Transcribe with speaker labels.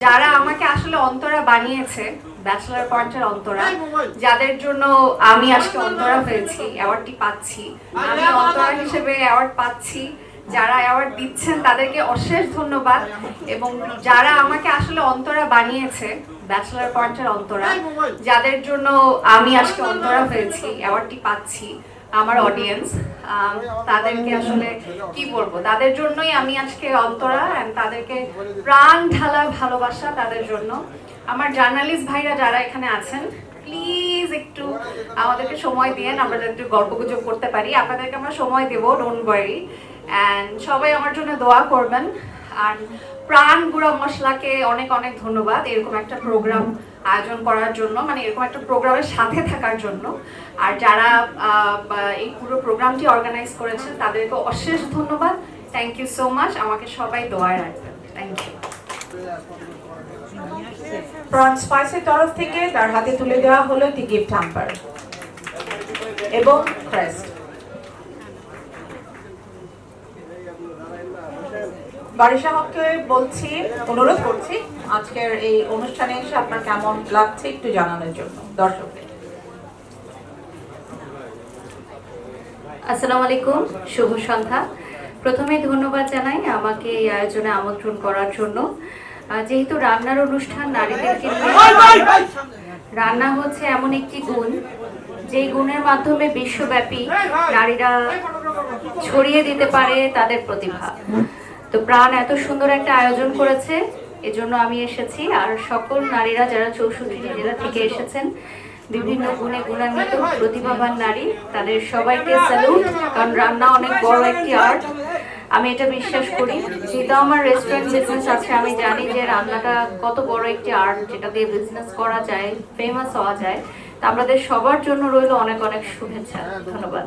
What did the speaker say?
Speaker 1: যারা আমাকে আসলে অন্তরা বানিয়েছে ব্যাচেলার পয়েন্টের অন্তরা যাদের জন্য আমি আজকে অন্তরা হয়েছি অ্যাওয়ার্ডটি পাচ্ছি। আমি অন্তরা হিসেবে অ্যাওয়ার্ড পাচ্ছি যারা অ্যাওয়ার্ড দিচ্ছেন তাদেরকে অশেষ ধন্যবাদ। এবং যারা আমাকে আসলে অন্তরা বানিয়েছে ব্যাচেলার পয়েন্টের অন্তরা যাদের জন্য আমি আজকে অন্তরা হয়েছি অ্যাওয়ার্ডটি পাচ্ছি। আমার অডিয়েন্স তাদেরকে আসলে কি বলব? তাদের জন্যই আমি আজকে অন্তরা তাদেরকে প্রাণ ঢালা ভালোবাসা তাদের জন্য। আমার জার্নালিস্ট ভাইরা যারা এখানে আছেন প্লিজ একটু আমাদেরকে সময় দিয়েন, আমরা একটু গল্প গুজব করতে পারি। আপনাদেরকে আমরা সময় দেবো ডোন্ট ওয়ারি অ্যান্ড সবাই আমার জন্য দোয়া করবেন। আর প্রাণ গুঁড়া মশলাকে অনেক অনেক ধন্যবাদ এরকম একটা প্রোগ্রাম আয়োজন করার জন্য মানে এরকম একটা প্রোগ্রামের সাথে থাকার জন্য। আর যারা এই পুরো প্রোগ্রামটি অর্গানাইজ করেছেন, তাদেরকে অশেষ ধন্যবাদ। থ্যাংক ইউ সো মাচ আমাকে সবাই দোয়ায় রাখবেন। থ্যাংক ইউ
Speaker 2: প্রন স্পাইসের তরফ থেকে তার হাতে তুলে দেওয়া হলো একটি গিফট হ্যাম্পার এবং ক্রেস্ট বারিশা হককে বলছি অনুরোধ করছি আজকের এই অনুষ্ঠানে এসে আপনার কেমন লাগছে একটু জানানোর জন্য দর্শকদের?
Speaker 1: আসসালামু আলাইকুম শুভ সন্ধ্যা। প্রথমে ধন্যবাদ জানাই আমাকে এই আয়োজনে আমন্ত্রণ করার জন্য। যেহেতু রান্নার অনুষ্ঠান নারীদেরকে রান্না হচ্ছে এমন একটি গুণ যেই গুণের মাধ্যমে বিশ্বব্যাপী নারীরা ছড়িয়ে দিতে পারে তাদের প্রতিভা। তো প্রাণ এত সুন্দর একটা আয়োজন করেছে, এজন্য আমি এসেছি। আর সকল নারীরা যারা চৌষট্টি জেলা থেকে এসেছেন, বিভিন্ন গুণে গুণান্বিত, প্রতিভাবান নারী, তাদের সবাইকে স্যালুট কারণ রান্না অনেক বড় একটি আর্ট আমি এটা বিশ্বাস করি। যেহেতু আমার রেস্টুরেন্ট বিজনেস আছে, আমি জানি যে রান্নাটা কত বড় একটি আর্ট যেটা দিয়ে বিজনেস করা যায় ফেমাস হওয়া যায়। তা আপনাদের সবার জন্য রইল অনেক অনেক শুভেচ্ছা। ধন্যবাদ।